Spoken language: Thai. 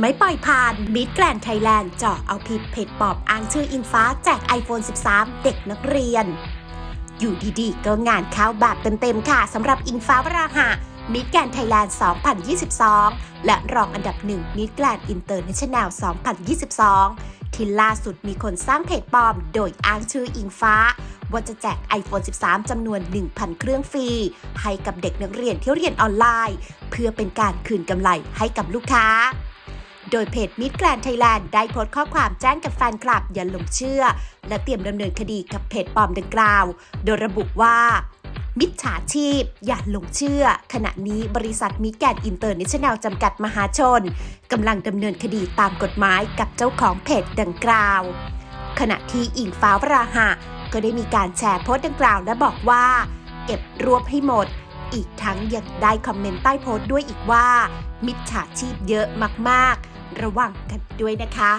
ไม่ปล่อยผ่านมิดแกรนไทยแลนด์เจาะเอาผิดเพจปอบอ้างชื่ออิงฟ้าแจก iPhone 13 เด็กนักเรียน อยู่ดีๆ ก็งานเข้าแบบเต็มๆค่ะสำหรับอิงฟ้าวราหะมิดแกรนไทยแลนด์ 2022 และรองอันดับหนึ่งมิดแกรนอินเตอร์เนชั่นแนล 2022 ที่ล่าสุดมีคนสร้างเพจปลอม โดยอ้างชื่ออิงฟ้า ว่าจะแจก iPhone 13 จำนวน 1,000 เครื่องฟรี ให้กับเด็กนักเรียนที่เรียนออนไลน์ เพื่อเป็นการคืนกำไรให้กับลูกค้า โดยเพจมิดแกรนไทยแลนด์ได้โพสต์ข้อความแจ้งกับแฟนคลับอย่าหลงเชื่อ และเตรียมดำเนินคดีกับเพจปลอมดังกล่าว โดยระบุว่ามิจฉาชีพ อย่าหลงเชื่อ ขณะนี้บริษัทมิแกนอินเตอร์เนชั่นแนลจำกัดมหาชนกำลังดำเนินคดีตามกฎหมายกับเจ้าของเพจดังกล่าว ขณะที่อิงฟ้าวราหะ ก็ได้มีการแชร์โพสต์ดังกล่าวและบอกว่า เก็บรวบให้หมด อีกทั้งยังได้คอมเมนต์ใต้โพสต์ด้วยอีกว่า มิจฉาชีพเยอะมากๆ ระวังกันด้วยนะคะ